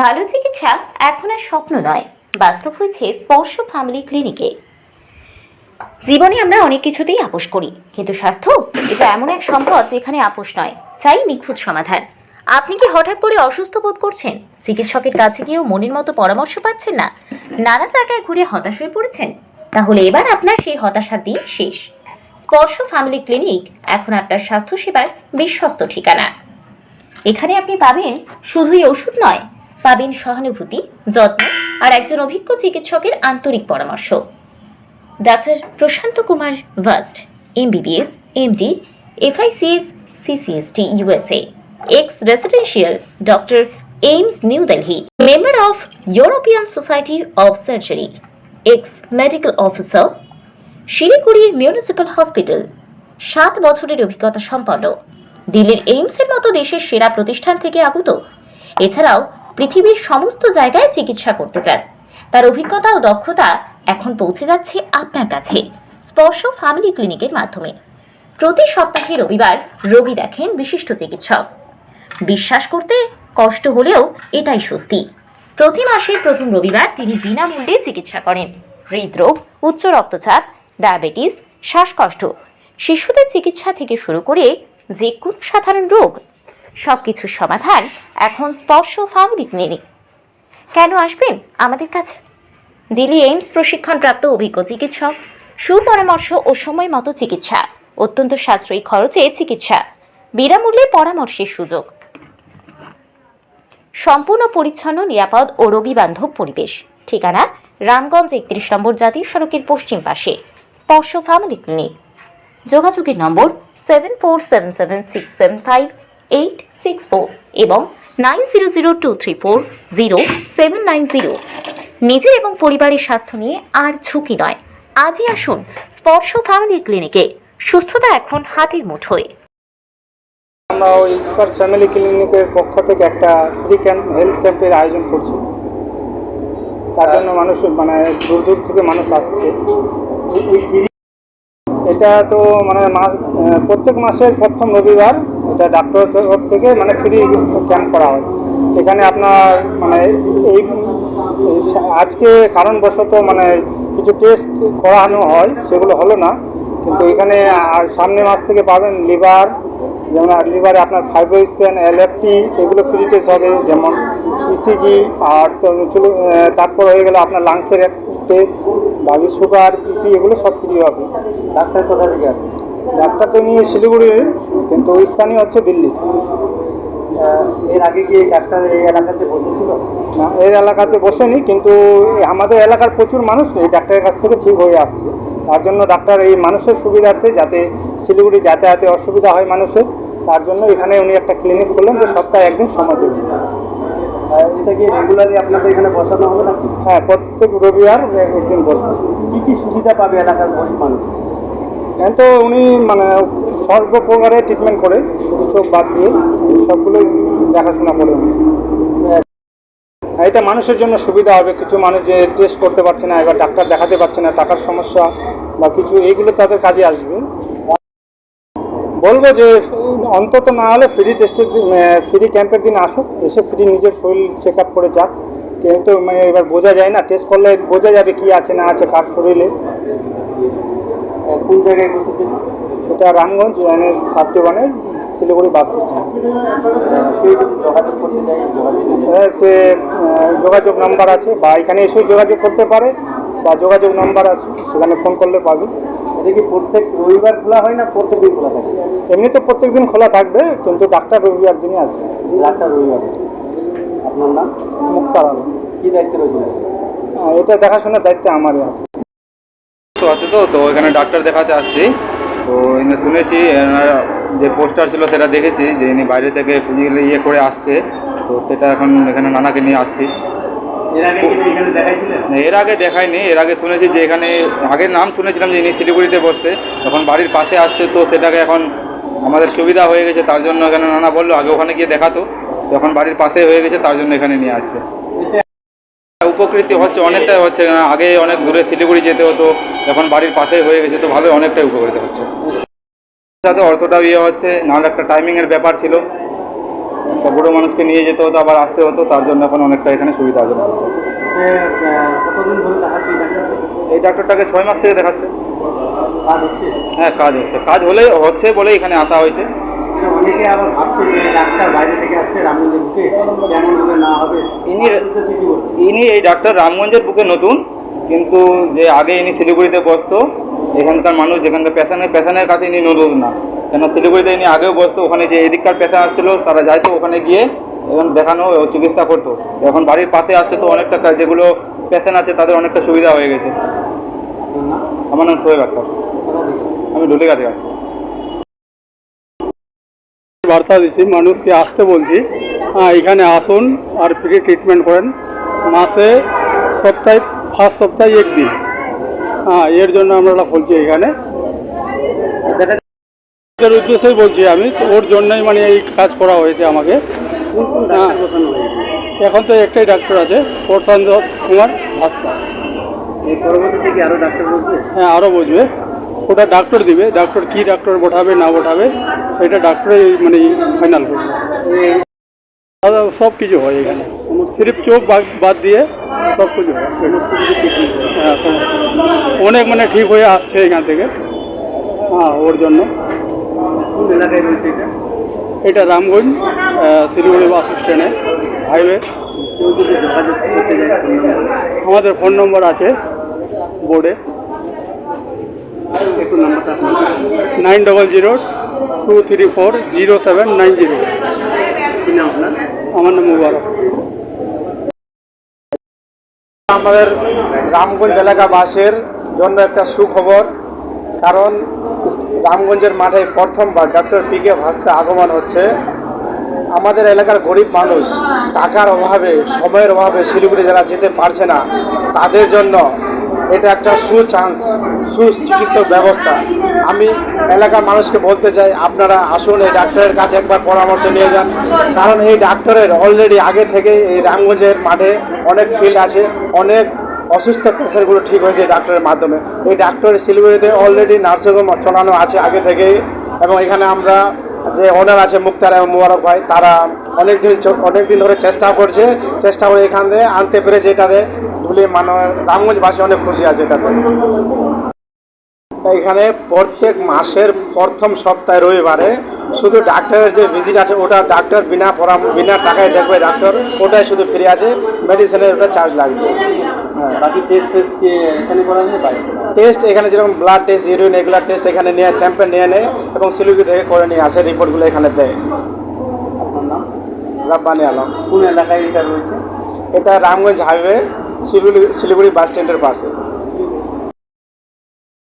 ভালো চিকিৎসা এখন আর স্বপ্ন নয়। বাস্তব হয়েছে স্পর্শ ফ্যামিলি ক্লিনিকে জীবনে আমরা অনেক কিছুতেই আপোষ করি, কিন্তু স্বাস্থ্য এটা এমন এক সম্পদ যেখানে আপোষ নয়। চাই নিখুঁত সমাধান। আপনি কি হঠাৎ করে অসুস্থ বোধ করছেন? চিকিৎসকের কাছে গিয়েও মনের মতো পরামর্শ পাচ্ছেন না? নানা জায়গায় ঘুরে হতাশ হয়ে পড়েছেন? তাহলে এবার আপনার সেই হতাশার দিন শেষ। স্পর্শ ফ্যামিলি ক্লিনিক এখন আপনার স্বাস্থ্যসেবার বিশ্বস্ত ঠিকানা। এখানে আপনি পাবেন শুধুই ওষুধ নয় পাবেন সহানুভূতি, যত্ন আর একজন অভিজ্ঞ চিকিৎসকের আন্তরিক পরামর্শ। Doctor Prashanta Kumar vast, MBBS, MD, FICS, CCST, USA, ex residential doctor AIIMS New Delhi member of European society of surgery, ex medical officer শিলিগুড়ির মিউনিসিপ্যাল হসপিটাল, সাত বছরের অভিজ্ঞতা সম্পন্ন। দিল্লির এইমসের মতো দেশের সেরা প্রতিষ্ঠান থেকে আগত। এছাড়াও পৃথিবীর সমস্ত জায়গায় চিকিৎসা করতে চান। তার অভিজ্ঞতা ও দক্ষতা এখন পৌঁছে যাচ্ছে আপনার কাছে। স্পর্শ ফ্যামিলি ক্লিনিকের মাধ্যমে। প্রতি সপ্তাহে রবিবার রোগী দেখেন বিশিষ্ট চিকিৎসক। বিশ্বাস করতে কষ্ট হলেও এটাই সত্যি। প্রতি মাসের প্রথম রবিবার তিনি বিনামূল্যে চিকিৎসা করেন। হৃদরোগ, উচ্চ রক্তচাপ, ডায়াবেটিস, শ্বাসকষ্ট। শিশুদের চিকিৎসা থেকে শুরু করে যে কোনো সাধারণ রোগ সব কিছুর সমাধান এখন স্পর্শ ফ্যামিলি ক্লিনিক কেন আসবেন আমাদের কাছে? দিল্লি এইমস প্রশিক্ষণপ্রাপ্ত অভিজ্ঞ চিকিৎসক, সুপরামর্শ ও সময় মতো চিকিৎসা, অত্যন্ত সাশ্রয়ী খরচে চিকিৎসা, বিনামূল্যে পরামর্শের সুযোগ। সম্পূর্ণ পরিচ্ছন্ন, নিরাপদ ও রোগী বান্ধব পরিবেশ। ঠিকানা রামগঞ্জ একত্রিশ নম্বর জাতীয় সড়কের পশ্চিম পাশে, স্পর্শ ফ্যামিলি ক্লিনিক যোগাযোগের number seven four seven seven six seven five eight six four এবং nine zero zero two three four zero seven nine zero নিজের এবং পরিবারের স্বাস্থ্য নিয়ে আর ঝুঁকি নয়। আজই আসুন স্পর্শ ফ্যামিলি ক্লিনিকে সুস্থতা এখন হাতের মুঠোয়। আমরা ওই স্পার্স ফ্যামিলি ক্লিনিকের পক্ষ থেকে একটা ফ্রি ক্যাম্প হেলথ ক্যাম্পের আয়োজন করছি। তার জন্য মানুষ মানে দূর দূর থেকে মানুষ আসছে। এটা তো মানে মাস, প্রত্যেক মাসের প্রথম রবিবার। এটা ডাক্তার থেকে মানে ফ্রি ক্যাম্প করা হয়। এখানে আপনার মানে এই আজকে কারণবশত মানে কিছু টেস্ট করানো হয় সেগুলো হলো না। কিন্তু এখানে আর সামনে মাস থেকে পাবেন লিভার যেমন লিভারে আপনার ফাইব্রোস্টেন এলএফটি এগুলো ফ্রি টেস্ট হবে। যেমন ইসিজি আর তো চলো, তারপর হয়ে গেল আপনার লাংসের টেস্ট বাকি সুগার বিপি এগুলো সব ফ্রি হবে। ডাক্তার কোথা থেকে আসে ডাক্তার তো নিয়ে শিলিগুড়ির কিন্তু ওই স্থানীয় হচ্ছে দিল্লি। এর আগে কি ডাক্তার এই এলাকাতে বসেছিল? না এর এলাকাতে বসেনি কিন্তু আমাদের এলাকার প্রচুর মানুষ এই ডাক্তারের কাছ থেকে ঠিক হয়ে আসছে। তার জন্য ডাক্তার এই মানুষের সুবিধার্থে যাতে শিলিগুড়ি যাতায়াতে অসুবিধা হয় মানুষের তার জন্য এখানে উনি একটা ক্লিনিক করলেন যে সপ্তাহে একদিন সময় দেবেন। এটা কি রেগুলারই আপনাদের এখানে বসানো হবে নাকি? হ্যাঁ প্রত্যেক রবিবার একদিন বসবে। কি কি সুবিধা পাবে এলাকার গরিব মানুষ? এখন তো উনি মানে সর্বপ্রকারে ট্রিটমেন্ট করে শুধু চোখ বাদ দিয়ে সবগুলোই দেখাশোনা করে উনি। এটা মানুষের জন্য সুবিধা হবে, কিছু মানুষ যে টেস্ট করতে পারছে না, এবার ডাক্তার দেখাতে পারছে না, টাকার সমস্যা বা কিছু, এইগুলো তাদের কাজে আসবে। বলব যে অন্তত না হলে ফ্রি টেস্টের দিন ফ্রি ক্যাম্পের দিন আসুক, এসে ফ্রি নিজের শরীর চেক আপ করে যাক। কিন্তু মানে এবার বোঝা যায় না টেস্ট করলে বোঝা যাবে কি আছে, না আছে কার শরীরে। কোন জায়গায় বসেছেন এটা রামগঞ্জ এনএস থার্টি ওয়ানের শিলিগুড়ি বাস স্ট্যান্ড। যোগাযোগ সে যোগাযোগ নাম্বার আছে বা এখানে এসেও যোগাযোগ করতে পারে বা যোগাযোগ নাম্বার আছে সেখানে ফোন করলে পাবে। এটা কি প্রত্যেক রবিবার খোলা হয় না প্রত্যেক দিন খোলা থাকে? এমনি তো প্রত্যেক দিন খোলা থাকবে কিন্তু ডাক্তার রবিবার দিনই আসবে। ডাক্তার রবিবার আপনার নাম? মুক্তার আলম। কী দায়িত্বে রয়েছে এটা দেখাশোনার দায়িত্ব আমারই আছে তো আছে তো তো এখানে ডাক্তার দেখাতে আসছি। তো এখানে শুনেছি এনার যে পোস্টার ছিল সেটা দেখেছি যে ইনি বাইরে থেকে ফিজিক্যালি ইয়ে করে আসছে। তো সেটা এখন এখানে নানাকে নিয়ে আসছি। এর আগে কি এখানে দেখাইছিলেন? না, এর আগে দেখাইনি। এর আগে শুনেছি যে এখানে আগের নাম শুনেছিলাম যে ইনি শিলিগুড়িতে বসতে। এখন বাড়ির পাশে আসছে তো সেটাকে এখন আমাদের সুবিধা হয়ে গেছে তার জন্য এখানে নানা বলল আগে ওখানে গিয়ে দেখাতো। এখন বাড়ির পাশে হয়ে গেছে তার জন্য এখানে নিয়ে আসছে। উপকৃত হচ্ছে অনেকটাই হচ্ছে আগে অনেক দূরে শিলিগুড়ি যেতে হতো এখন বাড়ির পাশে হয়ে গেছে তো ভালো অনেকটাই উপকৃত হচ্ছে। সাথে অতটাও ইয়ে হচ্ছে নাহলে একটা টাইমিংয়ের ব্যাপার ছিল। একটা বুড়ো মানুষকে নিয়ে যেতে হতো আবার আসতে হতো তার জন্য এখন অনেকটা এখানে সুবিধা দেখাচ্ছে এই ডাক্তারটাকে ছয় মাস থেকে দেখাচ্ছে। হ্যাঁ কাজ হচ্ছে। কাজ হলে হচ্ছে বলে এখানে আসা হয়েছে। অনেকে আবার ভাবছে যে ডাক্তার বাইরে থেকে আসছে রামগঞ্জের বুকে কেমন হবে না হবে? ইনি- ইনি এই ডাক্তার রামগঞ্জের বুকে নতুন কিন্তু যে আগে ইনি শিলিগুড়িতে বসতো এখানকার মানুষ যেখানকার পেশেন্টের পেশেন্টের কাছে ইনি নতুন না। কেন শিলিগুড়িতে ইনি আগেও বসতো ওখানে যে এদিককার পেশেন্ট আসছিল তারা যাইতো ওখানে গিয়ে এখন দেখানো ও চিকিৎসা করতো। এখন বাড়ির পাশে আসছে তো অনেকটা যেগুলো পেশেন্ট আছে তাদের অনেকটা সুবিধা হয়ে গেছে। আমার নাম সোহেব আক্তার। আমি ডুলিগা থেকে আসছি। বার্তা দিচ্ছি মানুষকে আসতে বলছি। হ্যাঁ এখানে আসুন আর ফ্রি ট্রিটমেন্ট করেন। মাসে সপ্তাহে ফার্স্ট সপ্তাহে একদিন হ্যাঁ এর জন্য আমরা বলছি এখানে। এর উদ্দেশ্যেই বলছি আমি ওর জন্যই মানে এই কাজ করা হয়েছে আমাকে। এখন তো একটাই ডাক্তার আছে প্রশান্ত কুমার ভাস্তা বসবে? হ্যাঁ আরও বুঝবে ওটা ডাক্তার দিবে ডাক্তার কি ডাক্তার বঠাবে না বঠাবে সেটা ডাক্তারই মানে ফাইনাল করবে। দাদা সব কিছু হয় এখানে। সিরিফ চোখ বাদ- দিয়ে সব কিছু হয় হ্যাঁ অনেক মানে ঠিক হয়ে আসছে এখান থেকে। হ্যাঁ ওর জন্য। এটা? রামগঞ্জ শিলিগুড়ি বাস স্ট্যান্ডে হাইওয়ে। আমাদের ফোন নম্বর আছে বোর্ডে। Nine double zero two three four zero seven nine zero. আমার নাম মুবারক। আমাদের রামগঞ্জ এলাকাবাসীর জন্য একটা সুখবর, কারণ রামগঞ্জের মাঠে প্রথমবার ডক্টর পি কে ভাস্তে আগমন হচ্ছে। আমাদের এলাকার গরিব মানুষ টাকার অভাবে, সময়ের অভাবে শিলিগুড়ি যারা যেতে পারছে না। তাদের জন্য এটা একটা সুচান্স, সুচিকিৎসক ব্যবস্থা। আমি এলাকার মানুষকে বলতে চাই, আপনারা আসুন এই ডাক্তারের কাছে একবার পরামর্শ নিয়ে যান। কারণ এই ডাক্তারের অলরেডি আগে থেকে এই রামগঞ্জের মাঠে অনেক ফিল্ড আছে, অনেক অসুস্থ পেশেন্টগুলো ঠিক হয়েছে ডাক্তারের মাধ্যমে। এই ডাক্তার শিলিগুড়িতে অলরেডি নার্সিংহোম চালানো আছে আগে থেকেই এবং এখানে আমরা যে ওনার আছে মুক্তার এবং মুবারক ভাই, তারা অনেক দিন অনেক দিন ধরে চেষ্টা করছে, চেষ্টা করে এখান থেকে আনতে পেরেছে, এটাতে ধুলে মানে রামগঞ্জবাসী অনেক খুশি আছে এটাতে এখানে প্রত্যেক মাসের প্রথম সপ্তাহে রবিবারে শুধু ডাক্তারের যে ভিজিট আছে ওটা ডাক্তার বিনা পরাম বিনা টাকায় দেখবে ডাক্তার ওটাই শুধু ফ্রি আছে মেডিসিনের ওটা চার্জ লাগবে। হ্যাঁ। বাকি টেস্ট কি এখানে যেরকম ব্লাড টেস্ট ইউরিন এগুলা টেস্ট এখানে নিয়ে স্যাম্পল নিয়ে নেয় এবং শিলিগুড়ি থেকে করে নিয়ে আসে রিপোর্টগুলো এখানে দেয়। আপনার নাম? রাব্বানি আলম। কোন এলাকায় এটা রয়েছে? এটা রামগঞ্জ হাইওয়ে শিলিগুড়ি শিলিগুড়ি বাস স্ট্যান্ডের পাশে।